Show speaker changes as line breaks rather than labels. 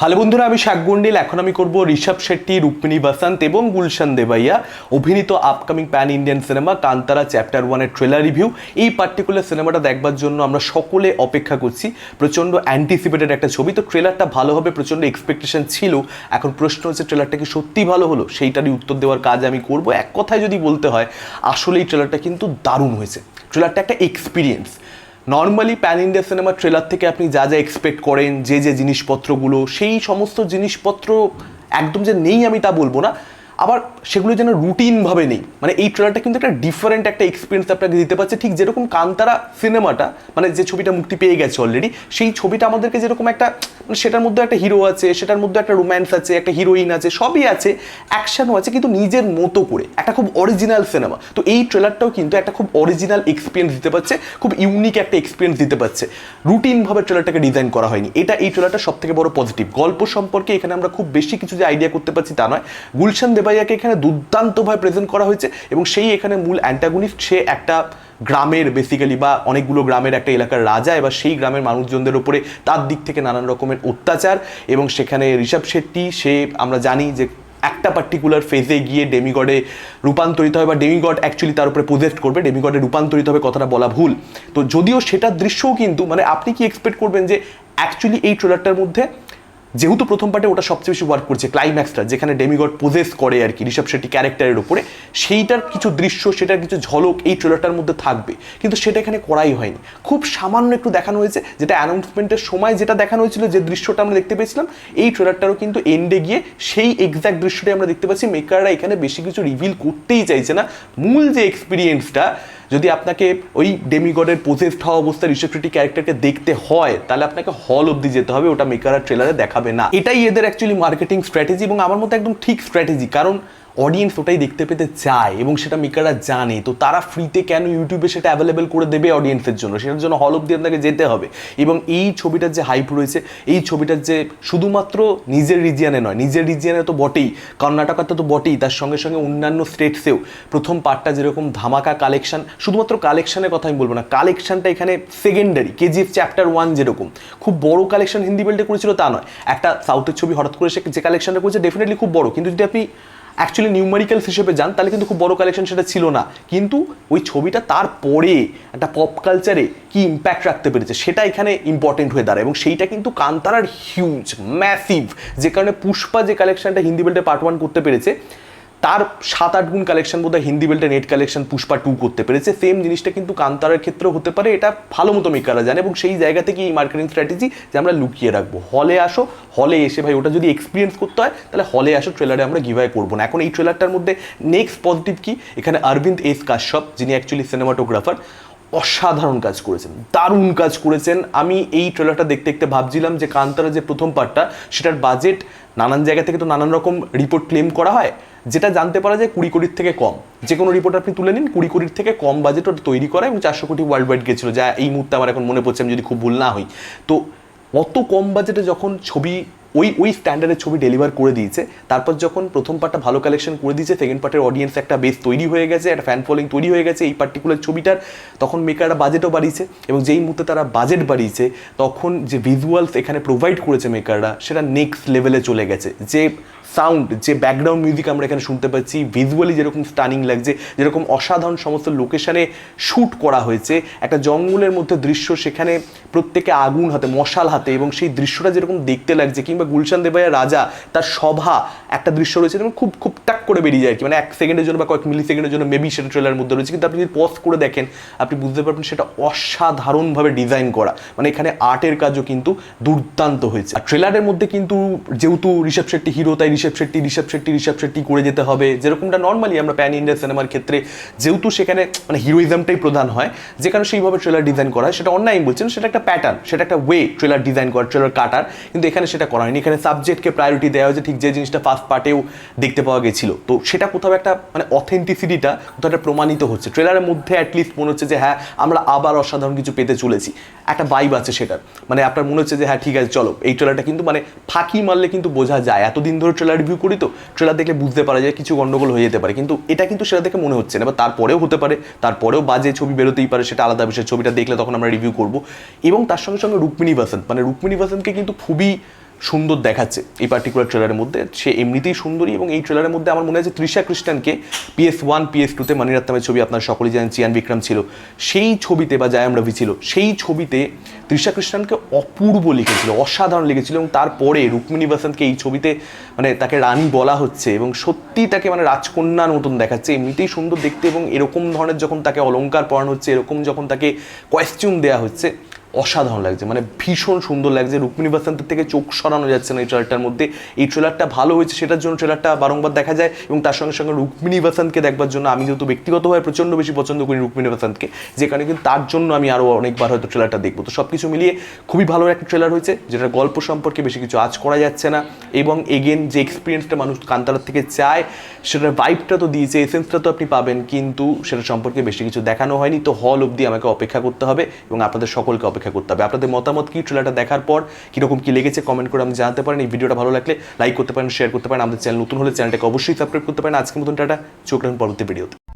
Hello বন্ধুরা, আমি শাকগন্ডিল এখন আমি করব ঋষভ শেট্টি, রুক্মিণী বাসান্ত এবং গুলশান দেবাইয়া। অভিনীত upcoming pan Indian cinema Kantara chapter ওয়ানের ট্রেলার রিভিউ এই পার্টিকুলার সিনেমাটা দেখবার জন্য আমরা সকলে অপেক্ষা করছি। প্রচণ্ড অ্যান্টিসিপেটেড একটা ছবি। তো ট্রেলারটা ভালো হবে, প্রচণ্ড এক্সপেকটেশন ছিল। এখন প্রশ্ন হচ্ছে ট্রেলারটা কি সত্যি ভালো হলো? সেইটারই উত্তর দেওয়ার কাজ আমি করব। এক কথায় যদি বলতে হয় আসলে এই ট্রেলারটা কিন্তু দারুণ হয়েছে। ট্রেলারটা একটা এক্সপিরিয়েন্স নর্মালি প্যান ইন্ডিয়া সিনেমার ট্রেলার থেকে আপনি যা যা এক্সপেক্ট করেন, যে যে জিনিসপত্রগুলো, সেই সমস্ত জিনিসপত্র একদম যে নেই আমি তা বলব না। আবার সেগুলো যেন রুটিনভাবে নেই। মানে এই ট্রেলারটা কিন্তু একটা ডিফারেন্ট একটা এক্সপিরিয়েন্স আপনাকে দিতে পারছে। ঠিক যেরকম কান্তারা সিনেমাটা মানে যে ছবিটা মুক্তি পেয়ে গেছে অলরেডি সেই ছবিটা আমাদেরকে যেরকম একটা মানে সেটার মধ্যে একটা হিরো আছে, সেটার মধ্যে একটা রোম্যান্স আছে, একটা হিরোইন আছে, সবই আছে অ্যাকশনও আছে, কিন্তু নিজের মতো করে, একটা খুব অরিজিনাল সিনেমা তো এই ট্রেলারটাও কিন্তু একটা খুব অরিজিনাল এক্সপিরিয়েন্স দিতে পারছে, খুব ইউনিক একটা এক্সপিরিয়েন্স দিতে পারছে। রুটিনভাবে ট্রেলারটাকে ডিজাইন করা হয়নি। এটা এই ট্রেলারটা সব থেকে বড় পজিটিভ গল্প সম্পর্কে এখানে আমরা খুব বেশি কিছু যে আইডিয়া করতে পারছি তা নয়। গুলশান দেবাইয়াকে এখানে দুর্দান্তভাবে প্রেজেন্ট করা হয়েছে এবং সেই এখানে মূল অ্যান্টাগনিস্ট সে একটা গ্রামের বেসিক্যালি বা অনেকগুলো গ্রামের একটা এলাকার রাজা এবার সেই গ্রামের মানুষজনদের উপরে তার দিক থেকে নানান রকমের অত্যাচার এবং সেখানে ঋষভ শেট্টি, সে আমরা জানি যে একটা পার্টিকুলার ফেজে গিয়ে ডেমিগডে রূপান্তরিত হয় বা ডেমিগড অ্যাকচুয়ালি তার উপরে প্রজেক্ট করবে ডেমিগডে রূপান্তরিত হবে কথাটা বলা ভুল। তো যদিও সেটার দৃশ্যও কিন্তু মানে আপনি কি এক্সপেক্ট করবেন যে অ্যাকচুয়ালি এই ট্রেলারটার মধ্যে যেহেতু প্রথম পার্টে ওটা সবচেয়ে বেশি ওয়ার্ক করছে ক্লাইম্যাক্সটা যেখানে ডেমিগড পোজেস করে আর কি ঋষভ শেট্টি ক্যারেক্টারের উপরে, সেইটার কিছু দৃশ্য, সেটার কিছু ঝলক এই ট্রেলারটার মধ্যে থাকবে। কিন্তু সেটা এখানে করাই হয়নি। খুব সামান্য একটু দেখানো হয়েছে, যেটা অ্যানাউন্সমেন্টের সময় যেটা দেখানো হয়েছিল যে দৃশ্যটা আমরা দেখতে পেয়েছিলাম, এই ট্রেলারটারও কিন্তু এন্ডে গিয়ে সেই এক্স্যাক্ট দৃশ্যটাই আমরা দেখতে পাচ্ছি। মেকাররা এখানে বেশি কিছু রিভিল করতেই চাইছে না। মূল যে এক্সপিরিয়েন্সটা যদি আপনাকে ওই ডেমিগডের পোজেসড হওয়া অবস্থায় শেট্টি ক্যারেক্টারকে দেখতে হয়, তাহলে আপনাকে হল অবধি যেতে হবে, ওটা মেকার ট্রেলারে দেখাবে না। এটাই এদের অ্যাকচুয়ালি মার্কেটিং স্ট্র্যাটেজি এবং আমার মতো একদম ঠিক স্ট্র্যাটেজি কারণ অডিয়েন্স ওটাই দেখতে পেতে চায় এবং সেটা মেকাররা জানে, তো তারা ফ্রিতে কেন ইউটিউবে সেটা অ্যাভেলেবেল করে দেবে অডিয়েন্সের জন্য? সেটার জন্য হল অব্দি আপনাকে যেতে হবে। এবং এই ছবিটার যে হাইপ রয়েছে, এই ছবিটার যে শুধুমাত্র নিজের রিজিয়ানে নয়, নিজের রিজিয়ানে তো বটেই কর্ণাটকাতে তো বটেই, তার সঙ্গে সঙ্গে অন্যান্য স্টেটসেও প্রথম পার্টটা যেরকম ধামাকা কালেকশন শুধুমাত্র কালেকশনের কথা আমি বলব না কালেকশনটা এখানে সেকেন্ডারি কেজিএফ চ্যাপ্টার ওয়ান যেরকম। খুব বড় কালেকশন হিন্দি বেল্টে করেছিল তা নয়। একটা সাউথের ছবি হঠাৎ করে সে যে কালেকশনটা করেছে ডেফিনেটলি খুব বড়। কিন্তু যদি আপনি অ্যাকচুয়ালি নিউমারিক্যালস হিসেবে যান, তাহলে কিন্তু খুব বড় কালেকশন সেটা ছিল না। কিন্তু ওই ছবিটা তারপরে, একটা পপ কালচারে কি ইম্প্যাক্ট রাখতে পেরেছে, সেটা এখানে ইম্পর্টেন্ট হয়ে দাঁড়ায়। এবং সেইটা কিন্তু কান্তারার হিউজ ম্যাসিভ যে কারণে পুষ্পা যে কালেকশনটা হিন্দি বেল্টে পার্ট ওয়ান করতে পেরেছে তার সাত আট গুণ কালেকশন বোধহয় হিন্দি বেল্টে নেট কালেকশন পুষ্পা টু করতে পেরেছে। সেম জিনিসটা কিন্তু কান্তারের ক্ষেত্রেও হতে পারে। এটা ভালো মতো মেকাররা জানে এবং সেই জায়গা থেকে এই মার্কেটিং স্ট্র্যাটেজি যে আমরা লুকিয়ে রাখব। হলে আসো হলে এসে ভাই ওটা যদি এক্সপিরিয়েন্স করতে হয়, তাহলে হলে আসো ট্রেলারে আমরা গিভাই করব না। এখন এই ট্রেলারটার মধ্যে নেক্সট পজিটিভ কি? এখানে অরবিন্দ এস কাশ্যপ যিনি অ্যাকচুয়ালি সিনেমাটোগ্রাফার অসাধারণ কাজ করেছেন, দারুণ কাজ করেছেন। আমি এই ট্রেলারটা দেখতে দেখতে ভাবছিলাম যে কান্তারা যে প্রথম পার্টটা সেটার বাজেট নানান জায়গা থেকে তো নানান রকম রিপোর্ট ক্লেম করা হয়। যেটা জানতে পারা যায় কুড়ি কোটির থেকে কম। যে কোনো রিপোর্ট আপনি তুলে নিন, কুড়ি কোটির থেকে কম বাজেট ওটা তৈরি করা এবং চারশো কোটি ওয়ার্ল্ড ওয়াইড গেছিল, যা এই মুহূর্তে আমার এখন মনে পড়ছে আমি যদি খুব ভুল না হই। তো অত কম বাজেটে যখন ছবি, ওই ওই স্ট্যান্ডার্ডের ছবি ডেলিভার করে দিয়েছে, তারপর যখন প্রথম পার্টটা ভালো কালেকশন করে দিয়েছে সেকেন্ড পার্টের অডিয়েন্স একটা বেস তৈরি হয়ে গেছে, একটা ফ্যান ফলোয়িং তৈরি হয়ে গেছে, এই পার্টিকুলার ছবিটার, তখন মেকাররা বাজেটও বাড়িয়েছে এবং যেই মুহূর্তে তারা বাজেট বাড়িয়েছে, তখন যে ভিজুয়ালস এখানে প্রোভাইড করেছে মেকাররা সেটা নেক্সট লেভেলে চলে গেছে। যে সাউন্ড যে ব্যাকগ্রাউন্ড মিউজিক আমরা এখানে শুনতে পাচ্ছি ভিজুয়ালি যেরকম স্টানিং লাগছে, যেরকম অসাধারণ সমস্ত লোকেশানে শ্যুট করা হয়েছে, একটা জঙ্গলের মধ্যে দৃশ্য সেখানে প্রত্যেকে আগুন হাতে, মশাল হাতে এবং সেই দৃশ্যটা যেরকম দেখতে লাগছে কিংবা গুলশান দেবাইয়া রাজা তার সভা একটা দৃশ্য রয়েছে, যেমন খুব খুব টাক করে বেরিয়ে যায় কি। মানে এক সেকেন্ডের জন্য বা কয়েক মিলি সেকেন্ডের জন্য মেবি সেটা ট্রেলার মধ্যে রয়েছে, কিন্তু আপনি যদি পজ করে দেখেন, আপনি বুঝতে পারবেন সেটা অসাধারণভাবে ডিজাইন করা। মানে এখানে আর্টের কাজও কিন্তু দুর্দান্ত হয়েছে। আর ট্রেলারের মধ্যে কিন্তু যেহেতু ঋষভ শেট্টি হিরো তাই ঋষভ শেট্টি ঋষভ শেট্টি ঋষভ শেট্টি করে যেতে হবে। যেরকমটা নর্মালি আমরা প্যান ইন্ডিয়া সিনেমার ক্ষেত্রে, যেহেতু সেখানে মানে হিরোইজমটাই প্রধান হয় যেখানে সেইভাবে ট্রেলার ডিজাইন করা হয়, সেটা অন্য আমি বলছেন সেটা একটা প্যাটার্ন সেটা একটা ওয়ে ট্রেলার ডিজাইন করা ট্রেলার কাটার, কিন্তু এখানে সেটা করা হয়নি। এখানে সাবজেক্টকে প্রায়োরিটি দেওয়া হয়েছে, ঠিক যে জিনিসটা ফার্স্ট পার্টেও দেখতে পাওয়া গেছিল। তো সেটা কোথাও একটা মানে অথেন্টিসিটিটা কোথাও একটা প্রমাণিত হচ্ছে। ট্রেলারের মধ্যে অ্যাটলিস্ট মনে হচ্ছে যে হ্যাঁ আমরা আবার অসাধারণ কিছু পেতে চলেছি। একটা বাইব আছে সেটার। মানে আপনার মনে হচ্ছে যে হ্যাঁ ঠিক আছে, চলো। এই ট্রেলারটা কিন্তু মানে ফাঁকি মারলে কিন্তু বোঝা যায়। এতদিন ধরে রিভিউ করি তো ট্রেলার দেখলে বুঝতে পারা যায় কিছু গন্ডগোল হয়ে যেতে পারে। কিন্তু এটা কিন্তু সেটা দেখে মনে হচ্ছে না বা তারপরেও হতে পারে, তারপরেও বাজে ছবি বেরোতেই পারে সেটা আলাদা বিষয়, ছবিটা দেখলে তখন আমরা রিভিউ করব। এবং তার সঙ্গে সঙ্গে রুক্মিণী বাসন্ত মানে রুক্মিণী বাসন্তকে কিন্তু খুবই সুন্দর দেখাচ্ছে এই পার্টিকুলার ট্রেলারের মধ্যে। সে এমনিতেই সুন্দরী এবং এই ট্রেলারের মধ্যে আমার মনে আছে তৃষা কৃষ্ণানকে পিএস ওয়ান পিএস টুতে মানিরাত্তামের ছবি আপনার সকলেই জানেন, চিয়ান বিক্রম ছিল। সেই ছবিতে বা জায়াম রবি ছিল, সেই ছবিতে তৃষা কৃষ্ণানকে অপূর্ব লিখেছিল, অসাধারণ লিখেছিল এবং তারপরে রুক্মিণী বাসন্তকে এই ছবিতে মানে তাকে রানী বলা হচ্ছে এবং সত্যি তাকে মানে রাজকন্যার মতন দেখাচ্ছে। এমনিতেই সুন্দর দেখতে এবং এরকম ধরনের যখন তাকে অলঙ্কার পরানো হচ্ছে, এরকম যখন তাকে কয়েস্টিউম দেওয়া হচ্ছে অসাধারণ লাগছে মানে ভীষণ সুন্দর লাগছে। রুক্মিণী বাসন্তের থেকে চোখ সরানো যাচ্ছে না এই ট্রেলারটার মধ্যে। এই ট্রেলারটা ভালো হয়েছে, সেটার জন্য ট্রেলারটা বারংবার দেখা যায় এবং তার সঙ্গে সঙ্গে রুক্মিণী বাসন্তকে দেখবার জন্য আমি যেহেতু ব্যক্তিগতভাবে প্রচণ্ড বেশি পছন্দ করি রুক্মিণী বাসন্তকে যে কারণে কিন্তু তার জন্য আমি আরও অনেকবার হয়তো ট্রেলারটা দেখব। তো সব কিছু মিলিয়ে খুবই ভালো একটা ট্রেলার হয়েছে যেটা গল্প সম্পর্কে বেশি কিছু আজ করা যাচ্ছে না। এবং এগেন যে এক্সপিরিয়েন্সটা মানুষ কান্তারার থেকে চায়, সেটার ভাইবটা তো দিয়েছে এসেন্সটা তো আপনি পাবেন, কিন্তু সেটা সম্পর্কে বেশি কিছু দেখানো হয়নি। তো হল অবধি আমাকে অপেক্ষা করতে হবে এবং আপনাদের সকলকে অপেক্ষা করতে হবে। আপনাদের মতামত কি? ট্রেলারটা দেখার পর কীরকম কী লেগেছে কমেন্ট করে আমি জানতে পারেন। এই ভিডিওটা ভালো লাগলে লাইক করতে পারেন শেয়ার করতে পারেন। আমাদের চ্যানেল নতুন হলে চ্যানেলটাকে অবশ্যই সাবস্ক্রাইব করতে পারেন। আজকের মতন টাটা, চোখ রাখুন পরবর্তী ভিডিওতে